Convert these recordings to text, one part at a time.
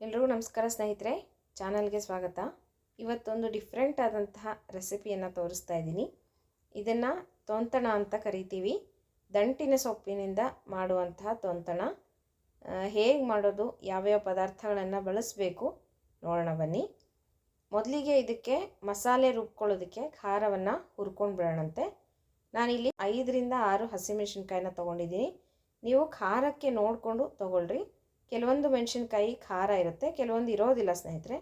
ಎಲ್ರಿಗೂ ನಮಸ್ಕಾರ ಸ್ನೇಹಿತರೆ, ಚಾನಲ್ಗೆ ಸ್ವಾಗತ. ಇವತ್ತೊಂದು ಡಿಫ್ರೆಂಟ್ ಆದಂತಹ ರೆಸಿಪಿಯನ್ನು ತೋರಿಸ್ತಾ ಇದ್ದೀನಿ. ಇದನ್ನು ತೊಂತಣ ಅಂತ ಕರಿತೀವಿ. ದಂಟಿನ ಸೊಪ್ಪಿನಿಂದ ಮಾಡುವಂತಹ ತೊಂತಣ. ಹೇಗೆ ಮಾಡೋದು, ಯಾವ್ಯಾವ ಪದಾರ್ಥಗಳನ್ನು ಬಳಸಬೇಕು ನೋಡೋಣ ಬನ್ನಿ. ಮೊದಲಿಗೆ ಇದಕ್ಕೆ ಮಸಾಲೆ ರುಬ್ಕೊಳ್ಳೋದಕ್ಕೆ ಖಾರವನ್ನು ಹುರ್ಕೊಂಡು ಬಿಡೋಣಂತೆ. ನಾನಿಲ್ಲಿ ಐದರಿಂದ ಆರು ಹಸಿಮೆಣಸಿನ್ಕಾಯಿನ ತೊಗೊಂಡಿದ್ದೀನಿ. ನೀವು ಖಾರಕ್ಕೆ ನೋಡಿಕೊಂಡು ತೊಗೊಳ್ರಿ. ಕೆಲವೊಂದು ಮೆಣಸಿನ್ಕಾಯಿ ಖಾರ ಇರುತ್ತೆ, ಕೆಲವೊಂದು ಇರೋದಿಲ್ಲ ಸ್ನೇಹಿತರೆ.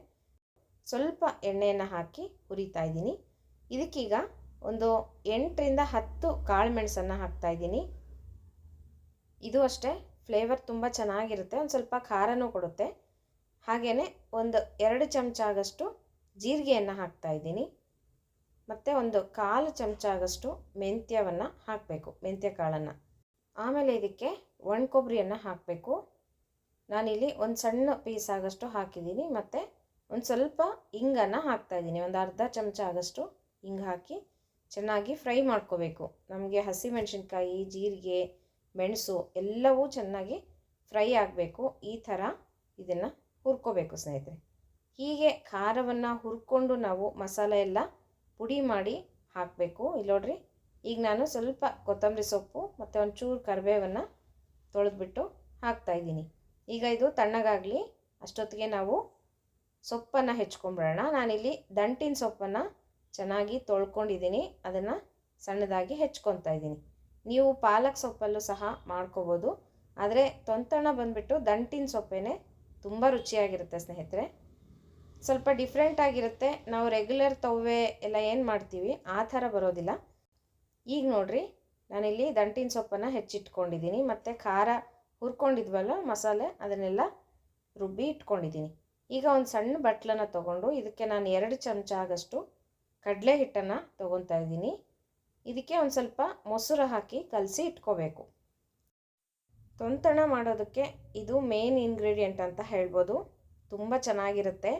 ಸ್ವಲ್ಪ ಎಣ್ಣೆಯನ್ನು ಹಾಕಿ ಹುರಿತಾ ಇದ್ದೀನಿ. ಇದಕ್ಕೀಗ ಒಂದು ಎಂಟರಿಂದ ಹತ್ತು ಕಾಳು ಮೆಣಸನ್ನು ಹಾಕ್ತಾ ಇದ್ದೀನಿ. ಇದು ಅಷ್ಟೇ, ಫ್ಲೇವರ್ ತುಂಬ ಚೆನ್ನಾಗಿರುತ್ತೆ, ಒಂದು ಸ್ವಲ್ಪ ಖಾರನೂ ಕೊಡುತ್ತೆ. ಹಾಗೆಯೇ ಒಂದು ಎರಡು ಚಮಚ ಆಗಷ್ಟು ಜೀರಿಗೆಯನ್ನು ಹಾಕ್ತಾ ಇದ್ದೀನಿ. ಮತ್ತು ಒಂದು ಕಾಲು ಚಮಚ ಆಗಷ್ಟು ಮೆಂತ್ಯವನ್ನು ಹಾಕಬೇಕು, ಮೆಂತ್ಯ ಕಾಳನ್ನು. ಆಮೇಲೆ ಇದಕ್ಕೆ ಒಣ ಕೊಬ್ಬರಿಯನ್ನು ಹಾಕಬೇಕು. ನಾನಿಲ್ಲಿ ಒಂದು ಸಣ್ಣ ಪೀಸ್ ಆಗಷ್ಟು ಹಾಕಿದ್ದೀನಿ. ಮತ್ತು ಒಂದು ಸ್ವಲ್ಪ ಇಂಗನ್ನು ಹಾಕ್ತಾಯಿದ್ದೀನಿ ಒಂದು ಅರ್ಧ ಚಮಚ ಆಗಷ್ಟು ಹಿಂಗೆ ಹಾಕಿ ಚೆನ್ನಾಗಿ ಫ್ರೈ ಮಾಡ್ಕೋಬೇಕು. ನಮಗೆ ಹಸಿ ಮೆಣಸಿನ್ಕಾಯಿ ಜೀರಿಗೆ, ಮೆಣಸು ಎಲ್ಲವೂ ಚೆನ್ನಾಗಿ ಫ್ರೈ ಆಗಬೇಕು. ಈ ಥರ ಇದನ್ನು ಹುರ್ಕೋಬೇಕು ಸ್ನೇಹಿತರೆ. ಹೀಗೆ ಖಾರವನ್ನು ಹುರ್ಕೊಂಡು ನಾವು ಮಸಾಲೆ ಎಲ್ಲ ಪುಡಿ ಮಾಡಿ ಹಾಕಬೇಕು. ಇಲ್ಲಿ ನೋಡ್ರಿ, ಈಗ ನಾನು ಸ್ವಲ್ಪ ಕೊತ್ತಂಬರಿ ಸೊಪ್ಪು ಮತ್ತು ಒಂಚೂರು ಕರಿಬೇವನ್ನು ತೊಳೆದ್ಬಿಟ್ಟು ಹಾಕ್ತಾಯಿದ್ದೀನಿ ಈಗ ಇದು ತಣ್ಣಗಾಗಲಿ, ಅಷ್ಟೊತ್ತಿಗೆ ನಾವು ಸೊಪ್ಪನ್ನು ಹೆಚ್ಕೊಂಬಿಡೋಣ. ನಾನಿಲ್ಲಿ ದಂಟಿನ ಸೊಪ್ಪನ್ನು ಚೆನ್ನಾಗಿ ತೊಳ್ಕೊಂಡಿದ್ದೀನಿ. ಅದನ್ನು ಸಣ್ಣದಾಗಿ ಹೆಚ್ಕೊತಾ ಇದ್ದೀನಿ. ನೀವು ಪಾಲಕ್ ಸೊಪ್ಪಲ್ಲೂ ಸಹ ಮಾಡ್ಕೋಬೋದು. ಆದರೆ ತೊಂತಣ ಬಂದುಬಿಟ್ಟು ದಂಟಿನ ಸೊಪ್ಪೇನೆ ತುಂಬ ರುಚಿಯಾಗಿರುತ್ತೆ ಸ್ನೇಹಿತರೆ. ಸ್ವಲ್ಪ ಡಿಫ್ರೆಂಟ್ ಆಗಿರುತ್ತೆ. ನಾವು ರೆಗ್ಯುಲರ್ ತವ್ವೆ ಎಲ್ಲ ಏನು ಮಾಡ್ತೀವಿ, ಆ ಥರ ಬರೋದಿಲ್ಲ. ಈಗ ನೋಡಿರಿ, ನಾನಿಲ್ಲಿ ದಂಟಿನ ಸೊಪ್ಪನ್ನು ಹೆಚ್ಚಿಟ್ಕೊಂಡಿದ್ದೀನಿ. ಮತ್ತು ಖಾರ ಹುರ್ಕೊಂಡಿದ್ವಲ್ಲ ಮಸಾಲೆ, ಅದನ್ನೆಲ್ಲ ರುಬ್ಬಿ ಇಟ್ಕೊಂಡಿದ್ದೀನಿ. ಈಗ ಒಂದು ಸಣ್ಣ ಬಟ್ಲನ್ನು ತೊಗೊಂಡು ಇದಕ್ಕೆ ನಾನು ಎರಡು ಚಮಚ ಆಗಷ್ಟು ಕಡಲೆ ಹಿಟ್ಟನ್ನು ತೊಗೊತಾ ಇದ್ದೀನಿ. ಇದಕ್ಕೆ ಒಂದು ಸ್ವಲ್ಪ ಮೊಸರು ಹಾಕಿ ಕಲಸಿ ಇಟ್ಕೋಬೇಕು. ತೊಂತಣ ಮಾಡೋದಕ್ಕೆ ಇದು ಮೇನ್ ಇಂಗ್ರೀಡಿಯೆಂಟ್ ಅಂತ ಹೇಳ್ಬೋದು. ತುಂಬ ಚೆನ್ನಾಗಿರುತ್ತೆ.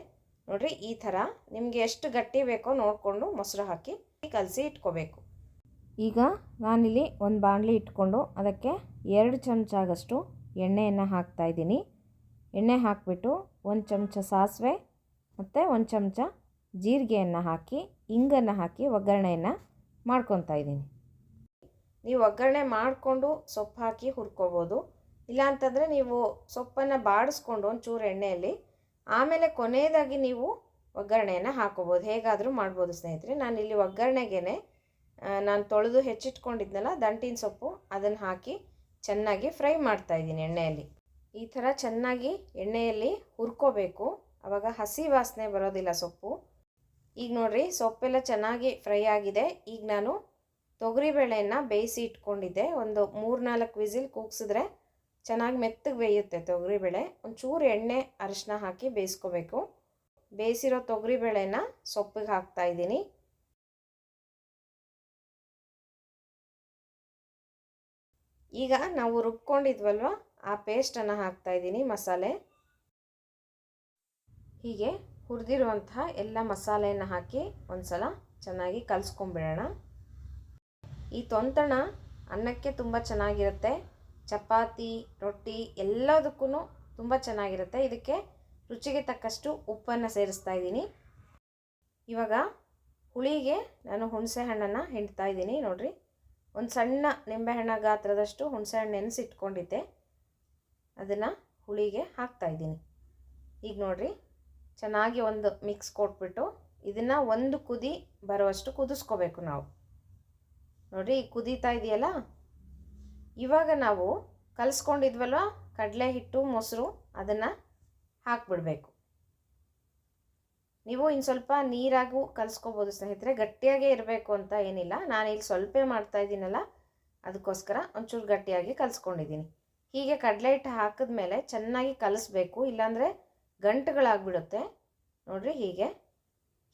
ನೋಡಿರಿ, ಈ ಥರ ನಿಮಗೆ ಎಷ್ಟು ಗಟ್ಟಿ ಬೇಕೋ ನೋಡಿಕೊಂಡು ಮೊಸರು ಹಾಕಿ ಕಲಸಿ ಇಟ್ಕೋಬೇಕು. ಈಗ ನಾನಿಲ್ಲಿ ಒಂದು ಬಾಣಲಿ ಇಟ್ಕೊಂಡು ಅದಕ್ಕೆ ಎರಡು ಚಮಚ ಆಗಷ್ಟು ಎಣ್ಣೆಯನ್ನು ಹಾಕ್ತಾಯಿದ್ದೀನಿ ಎಣ್ಣೆ ಹಾಕಿಬಿಟ್ಟು ಒಂದು ಚಮಚ ಸಾಸಿವೆ ಮತ್ತು ಒಂದು ಚಮಚ ಜೀರಿಗೆಯನ್ನು ಹಾಕಿ, ಇಂಗನ್ನು ಹಾಕಿ ಒಗ್ಗರಣೆಯನ್ನು ಮಾಡ್ಕೊತಾ ಇದ್ದೀನಿ. ನೀವು ಒಗ್ಗರಣೆ ಮಾಡಿಕೊಂಡು ಸೊಪ್ಪು ಹಾಕಿ ಹುರ್ಕೋಬೋದು. ಇಲ್ಲಾಂತಂದರೆ ನೀವು ಸೊಪ್ಪನ್ನು ಬಾಡಿಸ್ಕೊಂಡು ಒಂಚೂರು ಎಣ್ಣೆಯಲ್ಲಿ ಆಮೇಲೆ ಕೊನೆಯದಾಗಿ ನೀವು ಒಗ್ಗರಣೆಯನ್ನು ಹಾಕೋಬೋದು. ಹೇಗಾದರೂ ಮಾಡ್ಬೋದು ಸ್ನೇಹಿತರೆ. ನಾನು ಇಲ್ಲಿ ಒಗ್ಗರಣೆಗೇ ನಾನು ತೊಳೆದು ಹೆಚ್ಚಿಟ್ಕೊಂಡಿದ್ನಲ್ಲ, ದಂಟಿನ ಸೊಪ್ಪು, ಅದನ್ನು ಹಾಕಿ ಚೆನ್ನಾಗಿ ಫ್ರೈ ಮಾಡ್ತಾ ಇದ್ದೀನಿ ಎಣ್ಣೆಯಲ್ಲಿ. ಈ ಥರ ಚೆನ್ನಾಗಿ ಎಣ್ಣೆಯಲ್ಲಿ ಹುರ್ಕೋಬೇಕು. ಆವಾಗ ಹಸಿ ವಾಸನೆ ಬರೋದಿಲ್ಲ ಸೊಪ್ಪು. ಈಗ ನೋಡಿರಿ, ಸೊಪ್ಪೆಲ್ಲ ಚೆನ್ನಾಗಿ ಫ್ರೈ ಆಗಿದೆ. ಈಗ ನಾನು ತೊಗರಿಬೇಳೆಯನ್ನು ಬೇಯಿಸಿ ಇಟ್ಕೊಂಡಿದ್ದೆ. ಒಂದು ಮೂರು ನಾಲ್ಕು ವಿಸಿಲ್ ಕೂಗ್ಸಿದ್ರೆ ಚೆನ್ನಾಗಿ ಮೆತ್ತಗೆ ಬೇಯುತ್ತೆ ತೊಗರಿಬೇಳೆ ಒಂಚೂರು ಎಣ್ಣೆ ಅರಿಶಿನ ಹಾಕಿ ಬೇಯಿಸ್ಕೋಬೇಕು. ಬೇಯಿಸಿರೋ ತೊಗರಿಬೇಳೆನ ಸೊಪ್ಪಿಗೆ ಹಾಕ್ತಾಯಿದ್ದೀನಿ ಈಗ ನಾವು ರುಬ್ಕೊಂಡಿದ್ವಲ್ವ? ಆ ಪೇಸ್ಟನ್ನು ಹಾಕ್ತಾಯಿದ್ದೀನಿ ಮಸಾಲೆ. ಹೀಗೆ ಹುರಿದಿರುವಂತಹ ಎಲ್ಲ ಮಸಾಲೆಯನ್ನು ಹಾಕಿ ಒಂದು ಸಲ ಚೆನ್ನಾಗಿ ಕಲಿಸ್ಕೊಂಬಿಡೋಣ ಈ ತೊಂತಣ ಅನ್ನಕ್ಕೆ ತುಂಬ ಚೆನ್ನಾಗಿರುತ್ತೆ. ಚಪಾತಿ, ರೊಟ್ಟಿ ಎಲ್ಲದಕ್ಕೂ ತುಂಬ ಚೆನ್ನಾಗಿರುತ್ತೆ. ಇದಕ್ಕೆ ರುಚಿಗೆ ತಕ್ಕಷ್ಟು ಉಪ್ಪನ್ನು ಸೇರಿಸ್ತಾ ಇದ್ದೀನಿ. ಇವಾಗ ಹುಳಿಗೆ ನಾನು ಹುಣಸೆ ಹಣ್ಣನ್ನು ಹಿಂಡ್ತಾ ಇದ್ದೀನಿ. ನೋಡಿರಿ. ಒಂದು ಸಣ್ಣ ನಿಂಬೆಹಣ್ಣ ಗಾತ್ರದಷ್ಟು ಹುಣಸೆಹಣ್ಣು ನೆನೆಸಿಟ್ಕೊಂಡಿದ್ದೆ. ಅದನ್ನು ಹುಳಿಗೆ ಹಾಕ್ತಾಯಿದ್ದೀನಿ ಈಗ ನೋಡಿರಿ, ಚೆನ್ನಾಗಿ ಒಂದು ಮಿಕ್ಸ್ ಕೊಟ್ಬಿಟ್ಟು ಇದನ್ನು ಒಂದು ಕುದಿ ಬರುವಷ್ಟು ಕುದಿಸ್ಕೋಬೇಕು ನಾವು. ನೋಡಿರಿ, ಈಗ ಕುದೀತಾ ಇದೆಯಲ್ಲ? ಇವಾಗ ನಾವು ಕಲಿಸ್ಕೊಂಡಿದ್ವಲ್ವ? ಕಡಲೆ ಹಿಟ್ಟು, ಮೊಸರು ಅದನ್ನು ಹಾಕ್ಬಿಡಬೇಕು. ನೀವು ಇನ್ನು ಸ್ವಲ್ಪ ನೀರಾಗೂ ಕಲಿಸ್ಕೋಬೋದು ಸ್ನೇಹಿತರೆ. ಗಟ್ಟಿಯಾಗೇ ಇರಬೇಕು ಅಂತ ಏನಿಲ್ಲ. ನಾನು ಇಲ್ಲಿ ಸ್ವಲ್ಪ ಮಾಡ್ತಾ ಇದ್ದೀನಲ್ಲ, ಅದಕ್ಕೋಸ್ಕರ ಒಂಚೂರು ಗಟ್ಟಿಯಾಗಿ ಕಲಿಸ್ಕೊಂಡಿದ್ದೀನಿ. ಹೀಗೆ ಕಡಲೆ ಹಿಟ್ಟು ಹಾಕಿದ ಮೇಲೆ ಚೆನ್ನಾಗಿ ಕಲಿಸ್ಬೇಕು. ಇಲ್ಲಾಂದರೆ ಗಂಟುಗಳಾಗ್ಬಿಡುತ್ತೆ. ನೋಡಿರಿ ಹೀಗೆ.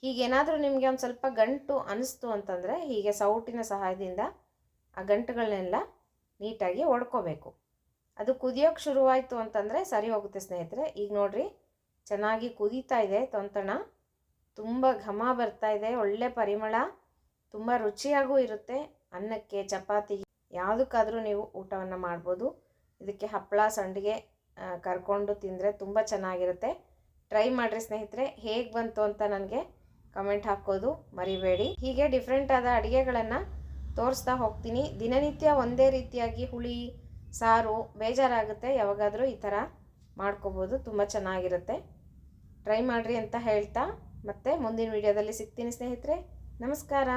ಹೀಗೇನಾದರೂ ನಿಮಗೆ ಒಂದು ಸ್ವಲ್ಪ ಗಂಟು ಅನಿಸ್ತು ಅಂತಂದರೆ ಹೀಗೆ ಸೌಟಿನ ಸಹಾಯದಿಂದ ಆ ಗಂಟುಗಳನ್ನೆಲ್ಲ ನೀಟಾಗಿ ಒಡ್ಕೋಬೇಕು. ಅದು ಕುದಿಯೋಕ್ಕೆ ಶುರುವಾಯಿತು ಅಂತಂದರೆ ಸರಿ ಹೋಗುತ್ತೆ ಸ್ನೇಹಿತರೆ. ಈಗ ನೋಡಿರಿ, ಚೆನ್ನಾಗಿ ಕುದೀತಾ ಇದೆ ತೊಂತಣ. ತುಂಬ ಘಮ ಬರ್ತಾ ಇದೆ, ಒಳ್ಳೆ ಪರಿಮಳ, ತುಂಬ ರುಚಿಯಾಗೂ ಇರುತ್ತೆ. ಅನ್ನಕ್ಕೆ, ಚಪಾತಿ, ಯಾವುದಕ್ಕಾದರೂ ನೀವು ಊಟವನ್ನು ಮಾಡ್ಬೋದು. ಇದಕ್ಕೆ ಹಪ್ಪಳ ಸಂಡಿಗೆ ಕರ್ಕೊಂಡು ತಿಂದರೆ ತುಂಬ ಚೆನ್ನಾಗಿರುತ್ತೆ. ಟ್ರೈ ಮಾಡಿರಿ ಸ್ನೇಹಿತರೆ, ಹೇಗೆ ಬಂತು ಅಂತ ನನಗೆ ಕಮೆಂಟ್ ಹಾಕೋದು ಮರಿಬೇಡಿ. ಹೀಗೆ ಡಿಫ್ರೆಂಟ್ ಆದ ಅಡುಗೆಗಳನ್ನು ತೋರಿಸ್ತಾ ಹೋಗ್ತೀನಿ. ದಿನನಿತ್ಯ ಒಂದೇ ರೀತಿಯಾಗಿ ಹುಳಿ, ಸಾರು ಬೇಜಾರಾಗುತ್ತೆ. ಯಾವಾಗಾದರೂ ಈ ಥರ ಮಾಡ್ಕೋಬೋದು. ತುಂಬ ಚೆನ್ನಾಗಿರುತ್ತೆ. ಟ್ರೈ ಮಾಡಿರಿ ಅಂತ ಹೇಳ್ತಾ ಮತ್ತೆ ಮುಂದಿನ ವಿಡಿಯೋದಲ್ಲಿ ಸಿಗ್ತೀನಿ ಸ್ನೇಹಿತರೆ ನಮಸ್ಕಾರ.